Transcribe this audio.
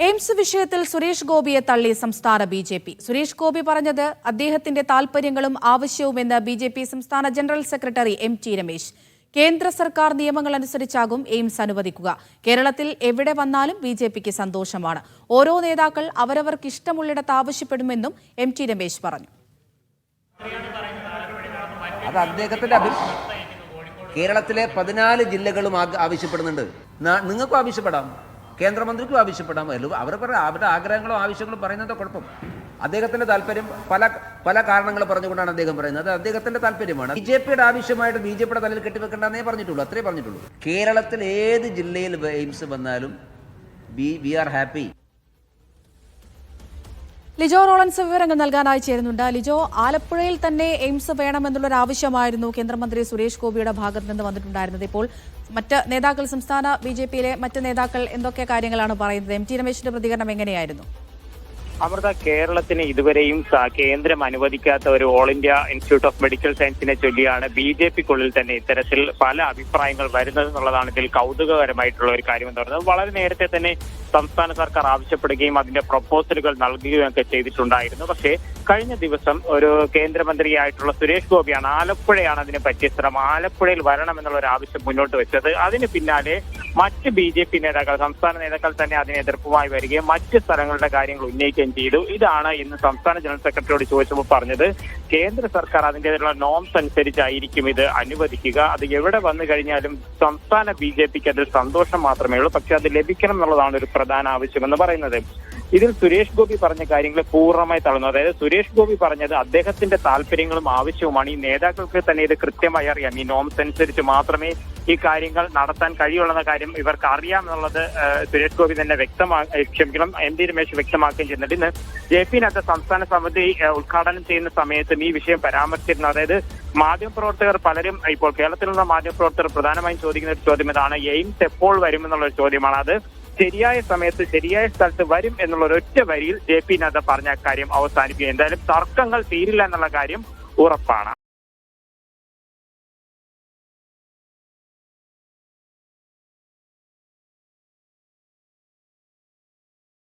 AIIMS വിഷയത്തിൽ സുരേഷ് ഗോപിയെ തള്ളി സംസ്ഥാന B J P. Suresh Gopi പറഞ്ഞത് അദ്ദേഹത്തിന്റെ താൽപര്യങ്ങളും ആവശ്യവുമെന്ന് ബി ജെ പി സംസ്ഥാന general secretary M T Ramesh. കേന്ദ്ര സർക്കാർ നിയമങ്ങൾ അനുസരിച്ചാകും എയിംസ് അനുവദിക്കുക. കേരളത്തിൽ എവിടെ വന്നാലും ബി ജെ പിക്ക് സന്തോഷമാണ്. ഓരോ നേതാക്കൾ അവരവർക്ക് ഇഷ്ടമുള്ളിടത്ത് ആവശ്യപ്പെടുമെന്നും എം ടി രമേശ് പറഞ്ഞു. അത് അദ്ദേഹത്തിന്റെ കേരളത്തിലെ പതിനാല് ജില്ലകളും ആവശ്യപ്പെടുന്നുണ്ട്. നിങ്ങൾക്കും ആവശ്യപ്പെടാം. കേന്ദ്രമന്ത്രിക്കും ആവശ്യപ്പെടാം. എല്ലാം അവർ പറ അവരുടെ ആഗ്രഹങ്ങളും ആവശ്യങ്ങളും പറയുന്നത് കുഴപ്പം. അദ്ദേഹത്തിന്റെ താല്പര്യം പല പല കാരണങ്ങൾ പറഞ്ഞുകൊണ്ടാണ് അദ്ദേഹം പറയുന്നത്. അത് അദ്ദേഹത്തിന്റെ താല്പര്യമാണ്. ബി ജെ പിയുടെ ആവശ്യമായിട്ട് ബി ജെ പിയുടെ തലയിൽ കെട്ടിവെക്കേണ്ടെന്നേ പറഞ്ഞിട്ടുള്ളൂ. അത്രേ പറഞ്ഞിട്ടുള്ളൂ. കേരളത്തിൽ ഏത് ജില്ലയിൽ എയിംസ് വന്നാലും B we are happy. Lijo Rollins വിവരങ്ങൾ നൽകാനായി ചേരുന്നുണ്ട്. ലിജോ ആലപ്പുഴയിൽ തന്നെ എയിംസ് വേണമെന്നുള്ളൊരു ആവശ്യമായിരുന്നു കേന്ദ്രമന്ത്രി സുരേഷ് ഗോപിയുടെ ഭാഗത്ത് നിന്ന് വന്നിട്ടുണ്ടായിരുന്നത്. ഇപ്പോൾ മറ്റ് നേതാക്കൾ സംസ്ഥാന ബി ജെ പിയിലെ മറ്റ് നേതാക്കൾ എന്തൊക്കെ കാര്യങ്ങളാണ് പറയുന്നത്? എം ടി രമേശിന്റെ പ്രതികരണം എങ്ങനെയായിരുന്നു? അമൃത കേരളത്തിന് ഇതുവരെയും കേന്ദ്രം അനുവദിക്കാത്ത ഒരു all India institute of medical സയൻസിനെ ചൊല്ലിയാണ് ബി ജെ പിക്കുള്ളിൽ തന്നെ ഇത്തരത്തിൽ പല അഭിപ്രായങ്ങൾ വരുന്നത് എന്നുള്ളതാണ് ഇതിൽ കൗതുകകരമായിട്ടുള്ള ഒരു കാര്യം എന്ന് പറയുന്നത്. വളരെ നേരത്തെ തന്നെ സംസ്ഥാന സർക്കാർ ആവശ്യപ്പെടുകയും അതിന്റെ പ്രപ്പോസലുകൾ നൽകുകയും ഒക്കെ ചെയ്തിട്ടുണ്ടായിരുന്നു. പക്ഷേ കഴിഞ്ഞ ദിവസം ഒരു കേന്ദ്രമന്ത്രിയായിട്ടുള്ള സുരേഷ് ഗോപിയാണ് ആലപ്പുഴയാണ് അതിന് പറ്റിയ ശ്രമം ആലപ്പുഴയിൽ വരണം എന്നുള്ള ഒരു ആവശ്യം മുന്നോട്ട് വെച്ചത്. അതിന് പിന്നാലെ മറ്റ് ബി ജെ പി നേതാക്കൾ സംസ്ഥാന നേതാക്കൾ തന്നെ അതിന് എതിർപ്പുമായി വരികയും മറ്റ് സ്ഥലങ്ങളുടെ കാര്യങ്ങൾ ഉന്നയിക്കുകയും ചെയ്തു. ഇതാണ് ഇന്ന് സംസ്ഥാന ജനറൽ സെക്രട്ടറിയോട് ചോദിച്ചപ്പോൾ പറഞ്ഞത് കേന്ദ്ര സർക്കാർ അതിന്റെതായുള്ള നോംസ് അനുസരിച്ചായിരിക്കും ഇത് അനുവദിക്കുക. അത് എവിടെ വന്നു കഴിഞ്ഞാലും സംസ്ഥാന ബി ജെ പിക്ക് അതിൽ സന്തോഷം മാത്രമേ ഉള്ളൂ. പക്ഷെ അത് ലഭിക്കണം എന്നുള്ളതാണ് ഒരു പ്രധാന ആവശ്യമെന്ന് പറയുന്നത്. ഇതിൽ സുരേഷ് ഗോപി പറഞ്ഞ കാര്യങ്ങൾ പൂർണമായി തള്ളുന്നു. അതായത് സുരേഷ് ഗോപി പറഞ്ഞത് അദ്ദേഹത്തിന്റെ താല്പര്യങ്ങളും ആവശ്യവുമാണ്. ഈ നേതാക്കൾക്ക് തന്നെ ഇത് കൃത്യമായി അറിയാം. ഈ നോംസ് അനുസരിച്ച് മാത്രമേ ഈ കാര്യങ്ങൾ നടത്താൻ കഴിയുള്ളെന്ന കാര്യം ഇവർക്ക് അറിയാം എന്നുള്ളത് സുരേഷ് ഗോപി തന്നെ വ്യക്തമാ ക്ഷമിക്കണം എം ഡി രമേശ് വ്യക്തമാക്കുകയും ചെയ്യുന്നുണ്ട്. ഇന്ന് ജെ പി നദ്ദ സംസ്ഥാന സമിതി ഉദ്ഘാടനം ചെയ്യുന്ന സമയത്തും ഈ വിഷയം പരാമർശിച്ചിരുന്നു. അതായത് മാധ്യമപ്രവർത്തകർ പലരും ഇപ്പോൾ കേരളത്തിലുള്ള മാധ്യമപ്രവർത്തകർ പ്രധാനമായും ചോദിക്കുന്ന ഒരു ചോദ്യം ഇതാണ് എയിംസ് എപ്പോൾ വരുമെന്നുള്ള ഒരു ചോദ്യമാണ്. അത് ശരിയായ സമയത്ത് ശരിയായ സ്ഥലത്ത് വരും എന്നുള്ള ഒരു ഒറ്റ വരിയിൽ ജെ പി നദ്ദ പറഞ്ഞ കാര്യം അവസാനിപ്പിക്കുക എന്തായാലും തർക്കങ്ങൾ തീരില്ല എന്നുള്ള കാര്യം ഉറപ്പാണ്.